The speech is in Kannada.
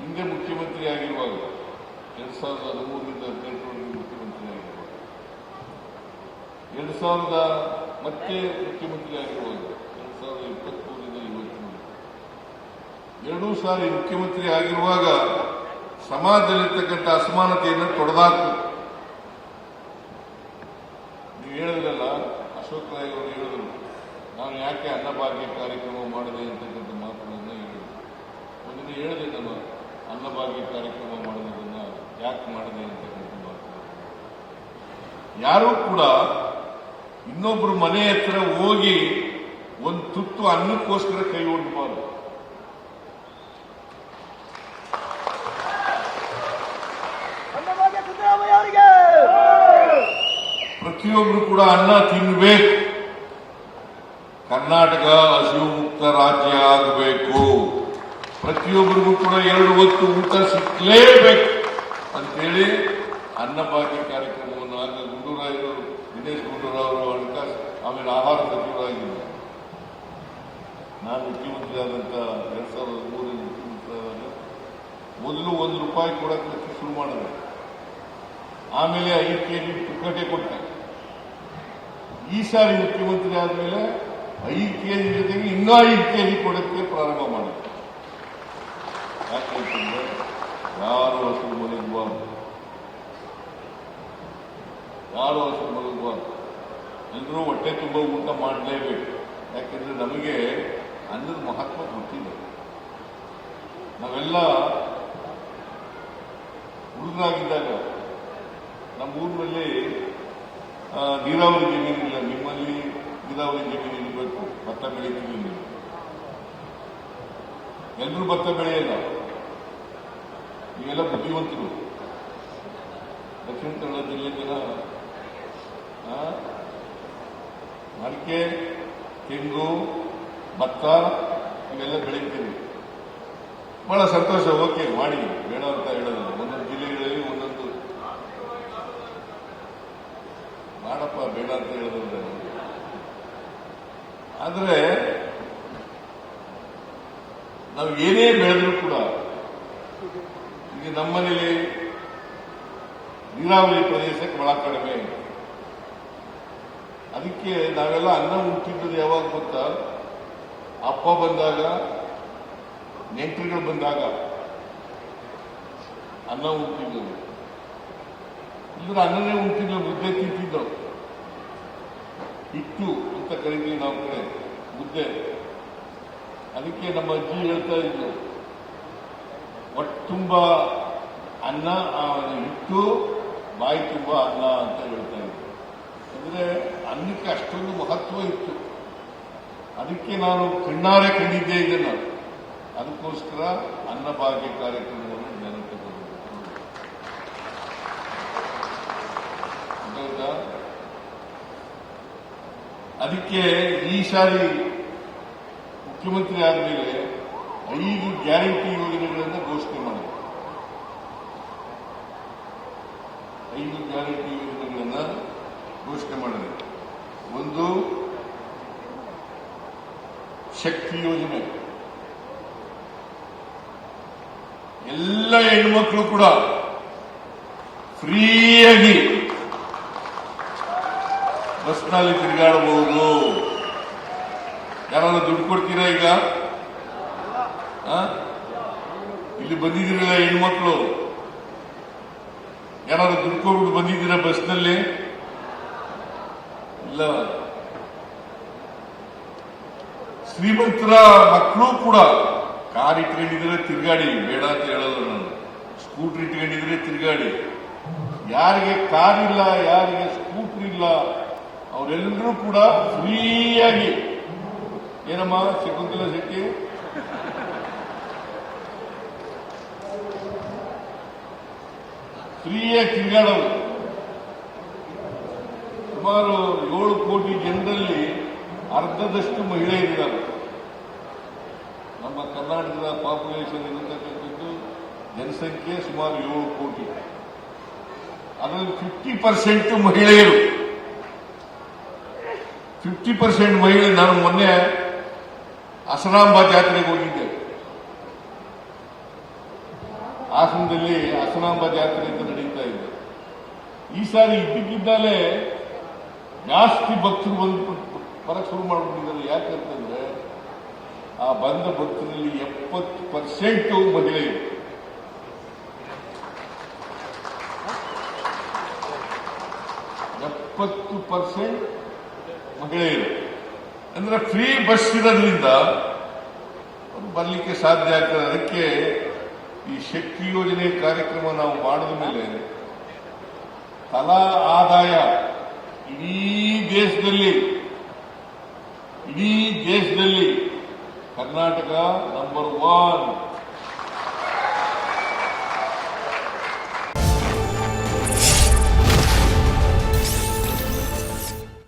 ಹಿಂದೆ ಮುಖ್ಯಮಂತ್ರಿ ಆಗಿರುವಾಗ ಎರಡ್ ಸಾವಿರದ ಹದಿಮೂರರಿಂದ ಹದಿನೆಂಟರವರೆಗೆ ಮುಖ್ಯಮಂತ್ರಿ ಆಗಿರುವಾಗ ಎರಡ್ ಸಾವಿರದ ಮತ್ತೆ ಮುಖ್ಯಮಂತ್ರಿ ಆಗಿರುವಾಗ ಎರಡ್ ಸಾವಿರದ ಇಪ್ಪತ್ಮೂರರಿಂದ ಇವತ್ತು ಎರಡೂ ಸಾರಿ ಮುಖ್ಯಮಂತ್ರಿ ಆಗಿರುವಾಗ ಸಮಾಜದಲ್ಲಿರ್ತಕ್ಕಂಥ ಅಸಮಾನತೆಯನ್ನು ತೊಡೆದಾಕು. ನೀವು ಹೇಳಿದ್ರಲ್ಲ, ಅಶೋಕ್ ರಾಯ್ ಅವರು ಹೇಳಿದ್ರು, ನಾನು ಯಾಕೆ ಅನ್ನಭಾಗ್ಯ ಕಾರ್ಯಕ್ರಮ ಮಾಡಿದೆ ಅಂತಕ್ಕಂಥ ಮಾತುಗಳನ್ನು ಹೇಳಿದ್ರು. ಒಂದಿನ ಹೇಳಿದೆ ನಾನು ಅನ್ನಭಾಗ್ಯ ಕಾರ್ಯಕ್ರಮ ಮಾಡುವುದನ್ನ ಯಾಕೆ ಮಾಡಿದೆ ಅಂತಕ್ಕಂಥ ಮಾತು ಯಾರೂ ಕೂಡ ಇನ್ನೊಬ್ರು ಮನೆ ಹತ್ರ ಹೋಗಿ ಒಂದು ತುತ್ತು ಅನ್ನಕ್ಕೋಸ್ಕರ ಕೈ ಒಡ್ಬಾರ್ದು. ಪ್ರತಿಯೊಬ್ಬರು ಕೂಡ ಅನ್ನ ತಿನ್ನಬೇಕು ಕರ್ನಾಟಕ ಹಸಿವು ಮುಕ್ತ ರಾಜ್ಯ ಆಗಬೇಕು. ಪ್ರತಿಯೊಬ್ಬರಿಗೂ ಕೂಡ ಎರಡು ಹೊತ್ತು ಊಟ ಸಿಕ್ಕಲೇಬೇಕು ಅಂತೇಳಿ ಅನ್ನಭಾಗ್ಯ ಕಾರ್ಯಕ್ರಮವನ್ನು ಆಗ ಗುಂಡೂರಾಯರು, ದಿನೇಶ್ ಗುಂಡೂರಾವ್ ಅವರು ಹಣಕಾಸು, ಆಮೇಲೆ ಆಹಾರ ಸಚಿವರಾಗಿದ್ದರು. ನಾನು ಮುಖ್ಯಮಂತ್ರಿ ಆದಂತ ಎರಡ್ ಸಾವಿರದ ಹದಿಮೂರರಲ್ಲಿ ಮುಖ್ಯಮಂತ್ರಿ ಮೊದಲು ಒಂದು ರೂಪಾಯಿ ಕೊಡಕ್ಕೆ ಶುರು ಮಾಡಿದೆ ಆಮೇಲೆ ಐದು ಕೆಜಿ ಪುಕ್ಕಟೆ ಕೊಟ್ಟೆ. ಈ ಸಾರಿ ಮುಖ್ಯಮಂತ್ರಿ ಆದಮೇಲೆ ಐದು ಕೆಜಿ ಜೊತೆಗೆ ಇನ್ನೂ ಐದು ಕೆಜಿ ಕೊಡಕ್ಕೆ ಪ್ರಾರಂಭ ಮಾಡಿದೆ ಯಾಕಂತಂದ್ರೆ ಯಾರು ಹಸಿರು ಮಲಗಬಾರ್ದು ಯಾರು ಹಸಿರು ಮಲಗಬಾರ್ದು ಎಲ್ಲರೂ ಹೊಟ್ಟೆ ತುಂಬ ಊಟ ಮಾಡಲೇಬೇಕು. ಯಾಕಂದ್ರೆ ನಮಗೆ ಅನ್ನದ ಮಹತ್ವ ಗೊತ್ತಿದೆ. ನಾವೆಲ್ಲ ಹುಡುಗರಾಗಿದ್ದಾಗ ನಮ್ಮ ಊರಿನಲ್ಲಿ ನೀರಾವರಿ ಜಮೀನಿಲ್ಲ. ನಿಮ್ಮಲ್ಲಿ ನೀರಾವರಿ ಜಮೀನು ಇರಬೇಕು. ಭತ್ತ ಬೆಳಿತೀವಿ ನೀವು. ಎಲ್ಲರೂ ಭತ್ತ ಬೆಳೆಯಲ್ಲ. ನೀವೆಲ್ಲ ಬುದ್ಧಿವಂತರು. ದಕ್ಷಿಣ ಕನ್ನಡ ಜಿಲ್ಲೆ ಜನ ಆ, ಅಡಿಕೆ ತೆಂಗು ಭತ್ತ ಇವೆಲ್ಲ ಬೆಳೀತೀವಿ ಬಹಳ ಸಂತೋಷ. ಓಕೆ ಮಾಡಿ. ಬೇಡ ಅಂತ ಹೇಳೋದು ಒಂದೊಂದು ಜಿಲ್ಲೆಗಳಲ್ಲಿ ಒಂದೊಂದು. ಮಾಡಪ್ಪ ಬೇಡ ಅಂತ ಹೇಳೋದು ಆದರೆ ನಾವು ಏನೇ ಬೆಳೆದ್ರು ಕೂಡ ಈಗ ನಮ್ಮನೇಲಿ ನೀರಾವರಿ ಪ್ರದೇಶಕ್ಕೆ ಬಹಳ ಕಡಿಮೆ. ಅದಕ್ಕೆ ನಾವೆಲ್ಲ ಅನ್ನ ಉಂಟಿದ್ದದು ಯಾವಾಗ ಗೊತ್ತಾ? ಅಪ್ಪ ಬಂದಾಗ, ನೆಂಟರುಗಳು ಬಂದಾಗ ಅನ್ನ ಉಂಟಿದ್ದವು ಇಲ್ಲದ್ರೆ ಅನ್ನನೇ ಉಂಟಿಲ್ಲ ಮುದ್ದೆ ತಿಂತಿದ್ದವು ಹಿಟ್ಟು ಅಂತ ಕರಿತೀವಿ ನಾವು ಕಡೆ, ಮುದ್ದೆ. ಅದಕ್ಕೆ ನಮ್ಮ ಅಜ್ಜಿ ಹೇಳ್ತಾ ಇದ್ರು ಒಟ್ಟುಂಬ ತುಂಬ ಅನ್ನ ಹಿಟ್ಟು, ಬಾಯಿ ತುಂಬ ಅನ್ನ ಅಂತ ಹೇಳ್ತಾ ಇದ್ರು. ಅಂದ್ರೆ ಅನ್ನಕ್ಕೆ ಅಷ್ಟೊಂದು ಮಹತ್ವ ಇತ್ತು. ಅದಕ್ಕೆ ನಾನು ಕಣ್ಣಾರೆ ಕಂಡಿದ್ದೆ ಇದನ್ನ ಅದಕ್ಕೋಸ್ಕರ ಅನ್ನಭಾಗ್ಯ ಕಾರ್ಯಕ್ರಮವನ್ನು ನೆನಪು ಅದಕ್ಕೆ ಈ ಸಾರಿ ಮುಖ್ಯಮಂತ್ರಿ ಆದಮೇಲೆ ಐದು ಗ್ಯಾರಂಟಿ ಯೋಜನೆಗಳನ್ನು ಘೋಷಣೆ ಮಾಡಿದೆ ಐದು ಗ್ಯಾರಂಟಿ ಯೋಜನೆಗಳನ್ನು ಘೋಷಣೆ ಮಾಡಿದೆ ಒಂದು ಶಕ್ತಿ ಯೋಜನೆ ಎಲ್ಲ ಹೆಣ್ಮಕ್ಳು ಕೂಡ ಫ್ರೀಯಾಗಿ ಬಸ್ನಲ್ಲಿ ತಿರುಗಾಡಬಹುದು ಯಾರಾದ್ರೂ ದುಡ್ಡು ಕೊಡ್ತೀರಾ ಈಗ? ಇಲ್ಲಿ ಬಂದಿದ್ದೀರಲ್ಲ ಹೆಣ್ಮಕ್ಳು. ಯಾರಾದ್ರೂ ದುಡ್ಡು ಕೊಟ್ಬಿಟ್ಟು ಬಂದಿದ್ದೀರಾ ಬಸ್ನಲ್ಲಿ? ಇಲ್ಲ. ಶ್ರೀಮಂತರ ಮಕ್ಕಳು ಕೂಡ ಕಾರ್ ಇಟ್ಕೊಂಡಿದ್ರೆ ತಿರುಗಾಡಿ, ಬೇಡ ಅಂತ ಹೇಳಲ್ಲ ನಾನು. ಸ್ಕೂಟರ್ ಇಟ್ಕೊಂಡಿದ್ರೆ ತಿರುಗಾಡಿ. ಯಾರಿಗೆ ಕಾರ್ ಇಲ್ಲ, ಯಾರಿಗೆ ಸ್ಕೂಟರ್ ಇಲ್ಲ ಅವರೆಲ್ಲರೂ ಕೂಡ ಫ್ರೀಯಾಗಿ. ಏನಮ್ಮ ಶಕುಂತಲ ಶೆಟ್ಟಿ ಫ್ರೀಯಾಗಿ ತಿರುಗಾಡೋರು. ಸುಮಾರು ಏಳು ಕೋಟಿ ಜನರಲ್ಲಿ ಅರ್ಧದಷ್ಟು ಮಹಿಳೆಯರಿದ್ದಾರೆ. ನಮ್ಮ ಕರ್ನಾಟಕದ ಪಾಪ್ಯುಲೇಷನ್ ಇರತಕ್ಕಂಥದ್ದು ಜನಸಂಖ್ಯೆ ಸುಮಾರು ಏಳು ಕೋಟಿ. ಅದರಲ್ಲಿ ಫಿಫ್ಟಿ ಪರ್ಸೆಂಟ್ ಮಹಿಳೆಯರು. ಫಿಫ್ಟಿ ಪರ್ಸೆಂಟ್ ಮಹಿಳೆ ನಾನು ಮೊನ್ನೆ ಅಸರಾಂಬ ಜಾತ್ರೆಗೆ ಹೋಗಿದ್ದೆ. ಹಾಸನದಲ್ಲಿ ಹಸನಾಂಬ ಜಾತ್ರೆ ಅಂತ ನಡೀತಾ ಇದೆ. ಈ ಸಾರಿ ಇದ್ದಕ್ಕಿದ್ದಾಲೆ ಜಾಸ್ತಿ ಭಕ್ತರು ಬಂದು ಬರಕ್ ಶುರು ಮಾಡ್ಬಿಟ್ಟಿದ್ದಾರೆ. ಯಾಕಂತಂದ್ರೆ ಆ ಬಂದ ಭಕ್ತರಲ್ಲಿ ಎಪ್ಪತ್ತು ಪರ್ಸೆಂಟ್ ಮಹಿಳೆಯರು ಎಪ್ಪತ್ತು ಪರ್ಸೆಂಟ್ ಮಹಿಳೆಯರು ಅಂದ್ರೆ ಫ್ರೀ ಬಸ್ ಇರೋದ್ರಿಂದ ಬರಲಿಕ್ಕೆ ಸಾಧ್ಯ ಆಗ್ತದೆ. ಅದಕ್ಕೆ ಈ ಶಕ್ತಿ ಯೋಜನೆ ಕಾರ್ಯಕ್ರಮ ನಾವು ಮಾಡಿದ ಮೇಲೆ ತಲಾ ಆದಾಯ ಇಡೀ ದೇಶದಲ್ಲಿ ಇಡೀ ದೇಶದಲ್ಲಿ ಕರ್ನಾಟಕ ನಂಬರ್ ಒನ್